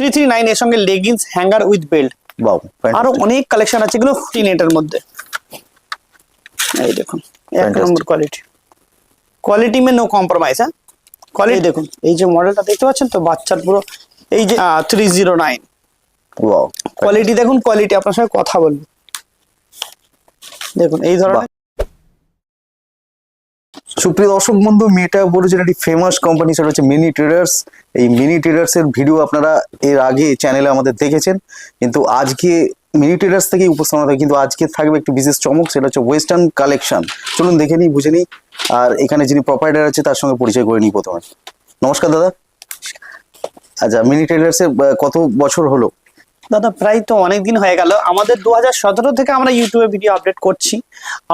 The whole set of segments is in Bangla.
থ্রি থ্রি নাইন এর সঙ্গে লেগিংস হ্যাঙ্গার উইথ বেল্ট বাউ আরও অনেক কালেকশন আছে এগুলো ফিফটিন এটার মধ্যে। এই দেখুন এক নম্বর কোয়ালিটি কোয়ালিটি মে নো কম্প্রোমাইজ হ্যাঁ? কোয়ালিটি দেখুন এই যে মডেলটা দেখতে পাচ্ছেন তো বাচ্চার পুরো এই যে থ্রি জিরো নাইন কোয়ালিটি দেখুন কোয়ালিটি আপনার সঙ্গে কথা বলব। দেখুন এই ধরনের সুপ্রিয় দর্শক বন্ধু মেটা বড় যেটা একটি ফেমাস কোম্পানি সেটা হচ্ছে মিনি ট্রেডার্স এই মিনি ট্রেডার্স এর ভিডিও আপনারা এর আগে চ্যানেলে আমাদের দেখেছেন। কিন্তু আজকে মিনি ট্রেডার্স থেকেই উপস্থাপনা থাকে কিন্তু আজকে থাকবে একটি বিশেষ চমক সেটা হচ্ছে ওয়েস্টার্ন কালেকশন চলুন দেখে নিই বুঝে নিই। আর এখানে যিনি প্রপাইটার আছে তার সঙ্গে পরিচয় করে নিই প্রথমে। নমস্কার দাদা। আচ্ছা মিনি ট্রেডার্স এর কত বছর হলো? দাদা প্রায় তো অনেক দিন হয়ে গেল। আমাদের দু সতেরো থেকে আমরা ইউটিউবে ভিডিও আপডেট করছি।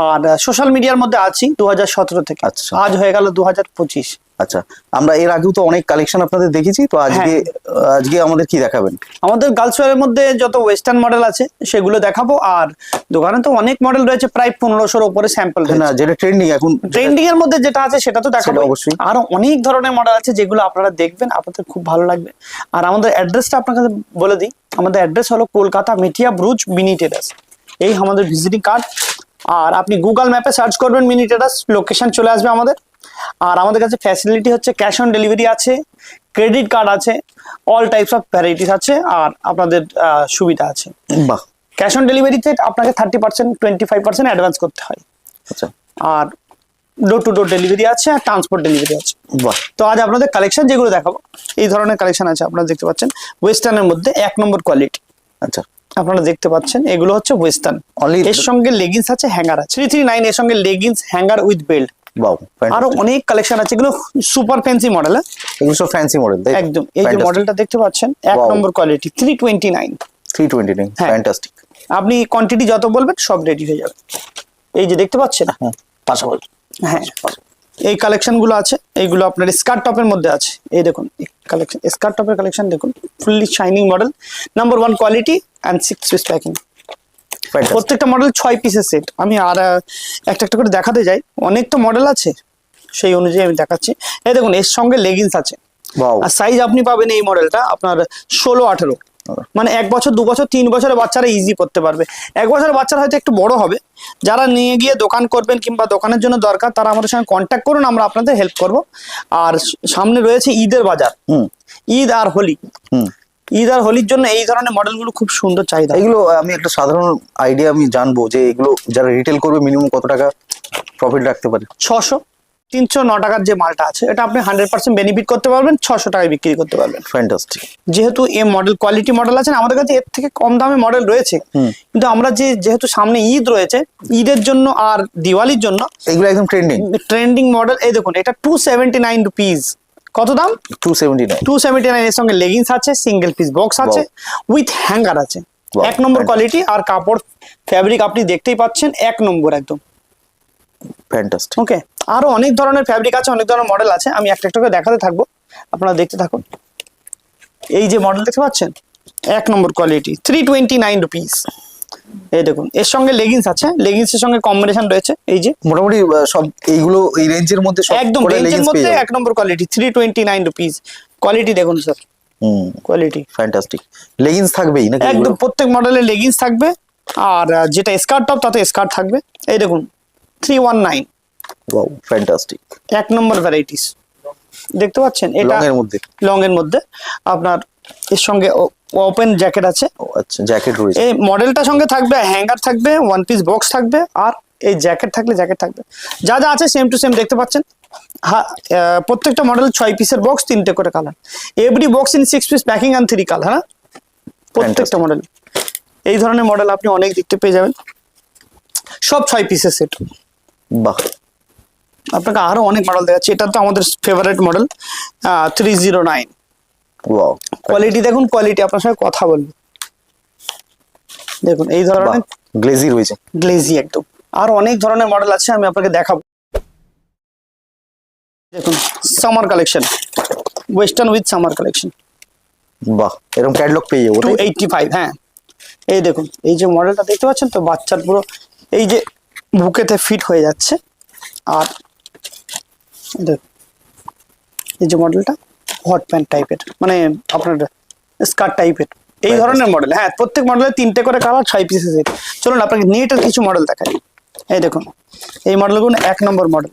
আর সোশ্যাল মিডিয়ার মধ্যে আছি দু সতেরো থেকে। আচ্ছা। আজ হয়ে গেল দু হাজার পঁচিশ। আচ্ছা আমরা এর আগেও তো অনেক কালেকশন আপনাদের দেখেছি তো আজকে আজকে আমাদের কি দেখাবেন? আমাদের গার্লসওয়ারের মধ্যে যত ওয়েস্টার্ন মডেল আছে সেগুলো দেখাবো আর দোকানে তো অনেক মডেল রয়েছে প্রায় পনেরোশোর উপরে স্যাম্পল না যেটা ট্রেন্ডিং এখন। ট্রেন্ডিং এর মধ্যে যেটা আছে সেটা তো দেখাবো অবশ্যই। আরও অনেক ধরনের মডেল আছে যেগুলো আপনারা দেখবেন আপনাদের খুব ভালো লাগবে। আর আমাদের অ্যাড্রেসটা আপনাকে বলে দিই আমাদের অ্যাড্রেস হলো কলকাতা মেটিয়া ব্রুজ মিনি টেরাস এই আমাদের ভিজিটিং কার্ড আর আপনি গুগল ম্যাপে সার্চ করবেন মিনি টেরাস লোকেশন চলে আসবে আমাদের। আর আমাদের কাছে ফ্যাসিলিটি হচ্ছে ক্যাশ অন ডেলিভারি আছে ক্রেডিট কার্ড আছে অল টাইপস অফ ভ্যারাইটিস আছে আর আপনাদের সুবিধা আছে। বাহ। ক্যাশ অন ডেলিভারিতে আপনাকে thirty percent twenty five percent advance করতে হয়। আচ্ছা। আর ডোর টু ডোর ডেলিভারি আছে আর ট্রান্সপোর্ট ডেলিভারি আছে। বাহ। তো আজ আপনাদের কালেকশন যেগুলো দেখাবো এই ধরনের কালেকশন আছে আপনারা দেখতে পাচ্ছেন ওয়েস্টার্নের মধ্যে এক নম্বর কোয়ালিটি আচ্ছা। আপনারা দেখতে পাচ্ছেন এগুলো হচ্ছে ওয়েস্টার্ন এর সঙ্গে লেগিংস আছে হ্যাঙ্গার আছে। থ্রি থ্রি নাইন এর সঙ্গে লেগিংস হ্যাঙ্গার উইথ বেল্ট বাউ আরও অনেক কালেকশন আছে। এগুলো সুপার ফ্যান্সি মডেল এগুলো সব ফ্যান্সি মডেল একদম এই যে মডেলটা দেখতে পাচ্ছেন এক নম্বর কোয়ালিটি হ্যাঁ। ফ্যান্টাস্টিক আপনি কোয়ান্টিটি যত বলবেন সব রেডি হয়ে যাবে। এই যে দেখতে পাচ্ছেন? হ্যাঁ। পাশাপাশি। হ্যাঁ। এই কালেকশনগুলো আছে এইগুলো আপনার স্কার্ট টপের মধ্যে আছে। এই দেখুন কালেকশন স্কার্ট টপের কালেকশন দেখুন fully shining model number one quality and six piece packing প্রত্যেকটা মডেল ছয় পিসের সেট আমি আর একটা একটা করে দেখাতে যাই। অনেক তো মডেল আছে সেই অনুযায়ী আমি দেখাচ্ছি। এই দেখুন এর সঙ্গে লেগিংস আছে। আর সাইজ আপনি পাবেন এই মডেলটা আপনার ষোলো আঠেরো। মানে এক বছর দু বছর তিন বছরের বাচ্চারা ইজি করতে পারবে। এক বছরের বাচ্চারা হয়তো একটু বড় হবে। যারা নিয়ে গিয়ে দোকান করবেন কিংবা দোকানের জন্য দরকার তারা আমাদের সঙ্গে কন্ট্যাক্ট করুন আমরা আপনাদের হেল্প করব। আর সামনে রয়েছে ঈদের বাজার। হুম। ঈদ আর হোলি। হুম। ঈদ আর হোলির জন্য এই ধরনের মডেলগুলো খুব সুন্দর চাহিদা। এগুলো আমি একটা সাধারণ আইডিয়া আমি জানব যে এগুলো যারা রিটেল করবে মিনিমাম কত টাকা প্রফিট রাখতে পারে? ছশো তিনশো ন টাকার যে মালটা আছে এটা আপনি হান্ড্রেড পার্সেন্ট বেনিফিট করতে পারবেন ছশো টাকায় বিক্রি করতে পারবেন। ফ্যান্টাস্টিক যেহেতু এ মডেল কোয়ালিটি মডেল আছে আমাদের কাছে এর থেকে কম দামে মডেল রয়েছে। কিন্তু আমরা যে যেহেতু সামনে ঈদ রয়েছে ঈদের জন্য আর দিওয়ালির জন্য এগুলো একদম ট্রেন্ডিং ট্রেন্ডিং মডেল এই দেখুন এটা টু সেভেন্টি নাইন রুপিস কত দাম? Two seventy nine two seventy nine এর সঙ্গে লেগিংস আছে সিঙ্গেল পিস বক্স আছে উইথ হ্যাঙ্গার আছে। এক নম্বর কোয়ালিটি আর কাপড় ফ্যাব্রিক আপনি দেখতেই পাচ্ছেন এক নম্বর একদম। ফ্যান্টাস্টিক ওকে আরও অনেক ধরনের ফ্যাব্রিক আছে অনেক ধরনের মডেল আছে আমি একটা একটা করে দেখাতে থাকব আপনারা দেখতে থাকুন। এই যে মডেল দেখতে পাচ্ছেন? এক নম্বর quality three twenty nine rupees এই দেখুন এর সঙ্গে লেগিংস আছে লেগিংস এর সঙ্গে কম্বিনেশন রয়েছে এই যে। মোটামুটি সব এইগুলো এই রেঞ্জের মধ্যে সব একদম রেঞ্জের মধ্যে এক নম্বর quality three twenty nine rupees quality দেখুন sir hmm quality fantastic leggings থাকবেই নাকি একদম প্রত্যেক মডেলের লেগিংস থাকবে আর যেটা স্কার্ট টপ তাতে স্কার্ট থাকবে। এই দেখুন three one nine wow fantastic এক নম্বর ভ্যারাইটিস দেখতে পাচ্ছেন? এটা লং এর মধ্যে। লং এর মধ্যে। আপনার এর সঙ্গে ওপেন জ্যাকেট আছে। আচ্ছা জ্যাকেট রয়েছে। এই মডেলটার সঙ্গে থাকবে হ্যাঙ্গার থাকবে ওয়ান পিস বক্স থাকবে আর এই জ্যাকেট থাকলে জ্যাকেট থাকবে। যা যা আছে সেম টু সেম দেখতে পাচ্ছেন। হ্যাঁ প্রত্যেকটা মডেল ছয় পিসের বক্স তিনটে করে colour every box in six piece packing and three colour হ্যাঁ? প্রত্যেকটা মডেল এই ধরনের মডেল আপনি অনেক দেখতে পেয়ে যাবেন। সব ছয় পিসের সেট বাহ। আপনাকে আরও অনেক মডেল দেখাচ্ছি। এটা তো আমাদের favourite model three zero nine quality দেখুন কোয়ালিটি আপনার সঙ্গে কথা বলব। দেখুন এই ধরনের গ্লেজি রয়েছে। গ্লেজি একদম। আর অনেক ধরনের মডেল আছে আমি আপনাকে দেখাবো। দেখুন summer collection western with summer collection বাহ এরকম ক্যাটলগ পেয়ে যাব টু? এইটটি ফাইভ হ্যাঁ। এই দেখুন এই যে মডেলটা দেখতে পাচ্ছেন তো বাচ্চার পুরো এই যে বুকেতে ফিট হয়ে যাচ্ছে। আর দেখুন এই যে মডেলটা হট প্যান্ট টাইপের মানে আপনার স্কার্ট টাইপের এই ধরনের মডেল হ্যাঁ প্রত্যেক মডেলে তিনটে করে কালার ছয় পিসেস চলুন আপনাকে নেটের কিছু মডেল দেখাই। এই দেখুন এই মডেলগুলো এক নম্বর মডেল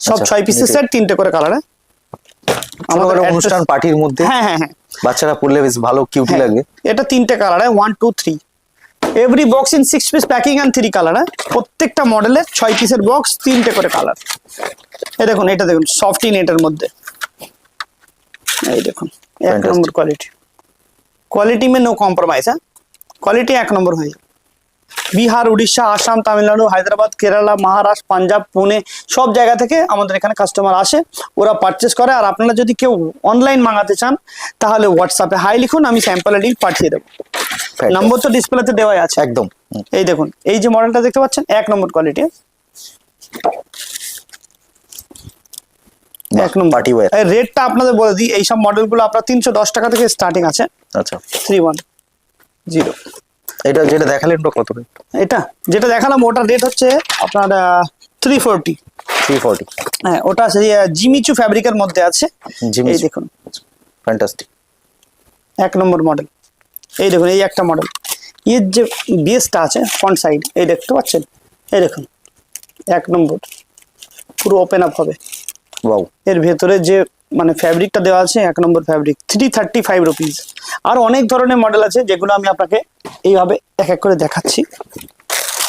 সব আচ্ছা, ছয় পিসের সেট তিনটে করে কালার হ্যাঁ? ছোটখাটো অনুষ্ঠান পার্টির মধ্যে। হ্যাঁ হ্যাঁ হ্যাঁ। বাচ্চারা পড়লে বেশ ভালো কিউটি হ্যাঁ, লাগে। এটা তিনটে কালার হয় one two three every box in six piece packing and three colour হ্যাঁ প্রত্যেকটা মডেলের ছয় পিসের বক্স তিনটে করে কালার এই দেখুন এটা দেখুন সফটি নেটের মধ্যে। এই দেখুন এক নম্বর কোয়ালিটি কোয়ালিটি মে নো কম্প্রোমাইজ হ্যাঁ? কোয়ালিটি এক নম্বর হয়ে যাবে বিহার উড়িষ্যা আসাম তামিলনাড়ু হায়দ্রাবাদ কেরালা মহারাষ্ট্র পাঞ্জাব পুনে সব জায়গা থেকে আমাদের এখানে কাস্টমার আসে ওরা পারচেস করে। আর আপনারা যদি কেউ অনলাইন মাঙাতে চান তাহলে হোয়াটসঅ্যাপে হাই লিখুন আমি স্যাম্পলের লিঙ্ক পাঠিয়ে দেবো। নম্বর তো ডিসপ্লেতে দেওয়াই আছে। একদম। এই দেখুন এই যে মডেলটা দেখতে পাচ্ছেন এক নম্বর কোয়ালিটি এক নম্বর। পার্টি ওয়্যার রেটটা আপনাদের বলে দিই এইসব মডেলগুলো আপনার তিনশো দশ টাকা থেকে স্টার্টিং আছে। আচ্ছা। থ্রি ওয়ান জিরো এটা যেটা দেখালেন কত এটা যেটা দেখালাম ওটার রেট হচ্ছে আপনার থ্রি ফোরটি থ্রি ফর্টি হ্যাঁ ওটা সেই জিমিচু ফ্যাব্রিকের মধ্যে আছে। এই দেখুন। ফ্যান্টাস্টিক এক নম্বর মডেল এই দেখুন এই একটা মডেল এর যে বেসটা আছে ফ্রন্ট সাইড এই দেখতে পাচ্ছেন? এই দেখুন এক নম্বর। পুরো ওপেন আপ হবে। ওয়াও এর ভেতরে যে মানে ফ্যাব্রিকটা দেওয়া আছে এক নম্বর fabric three thirty five rupees আর অনেক ধরনের মডেল আছে যেগুলো আমি আপনাকে এইভাবে এক এক করে দেখাচ্ছি।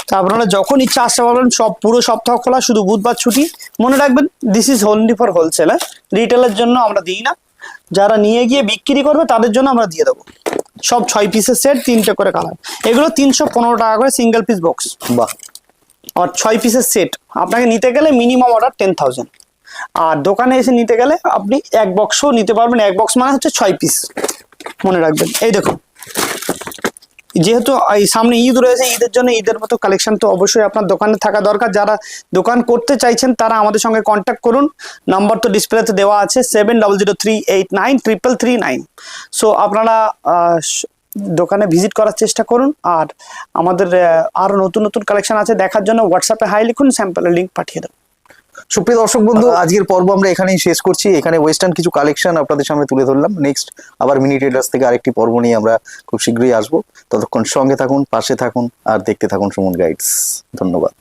তা আপনারা যখন ইচ্ছা আসতে পারবেন সব পুরো সপ্তাহ খোলা শুধু বুধবার ছুটি। মনে রাখবেন this is only for wholesale রিটেলের জন্য আমরা দিই না। যারা নিয়ে গিয়ে বিক্রি করবে তাদের জন্য আমরা দিয়ে দেবো। সব ছয় পিসের সেট তিনটে করে কালার এগুলো তিনশো পনেরো টাকা করে সিঙ্গেল পিস বক্স বাহ। আর ছয় পিসের সেট আপনাকে নিতে গেলে মিনিমাম অর্ডার টেন থাউজেন্ড আর দোকানে এসে নিতে গেলে আপনি এক বক্সও নিতে পারবেন এক বক্স মানে হচ্ছে ছয় পিস মনে রাখবেন। এই দেখুন। যেহেতু এই সামনে ঈদ রয়েছে, ঈদের জন্য ঈদের মতো কালেকশন তো অবশ্যই আপনার দোকানে থাকা দরকার। যারা দোকান করতে চাইছেন, তারা আমাদের সঙ্গে কন্ট্যাক্ট করুন। নাম্বার তো ডিসপ্লেতে দেওয়া আছে seven double zero three eight nine triple three nine so আপনারা দোকানে ভিজিট করার চেষ্টা করুন। আর আমাদের আরও নতুন নতুন কালেকশন আছে দেখার জন্য। হোয়াটসঅ্যাপে হাই লিখুন স্যাম্পলের লিঙ্ক পাঠিয়ে দেবো। সুপ্রিয় দর্শক বন্ধু আজকের পর্ব আমরা এখানেই শেষ করছি। এখানে ওয়েস্টার্ন কিছু কালেকশন আপনাদের সামনে তুলে ধরলাম। নেক্সট আবার মিনি ট্রেডার্স থেকে আরেকটি পর্ব নিয়ে আমরা খুব শীঘ্রই আসব। ততক্ষণ সঙ্গে থাকুন পাশে থাকুন আর দেখতে থাকুন সুমন গাইডস ধন্যবাদ।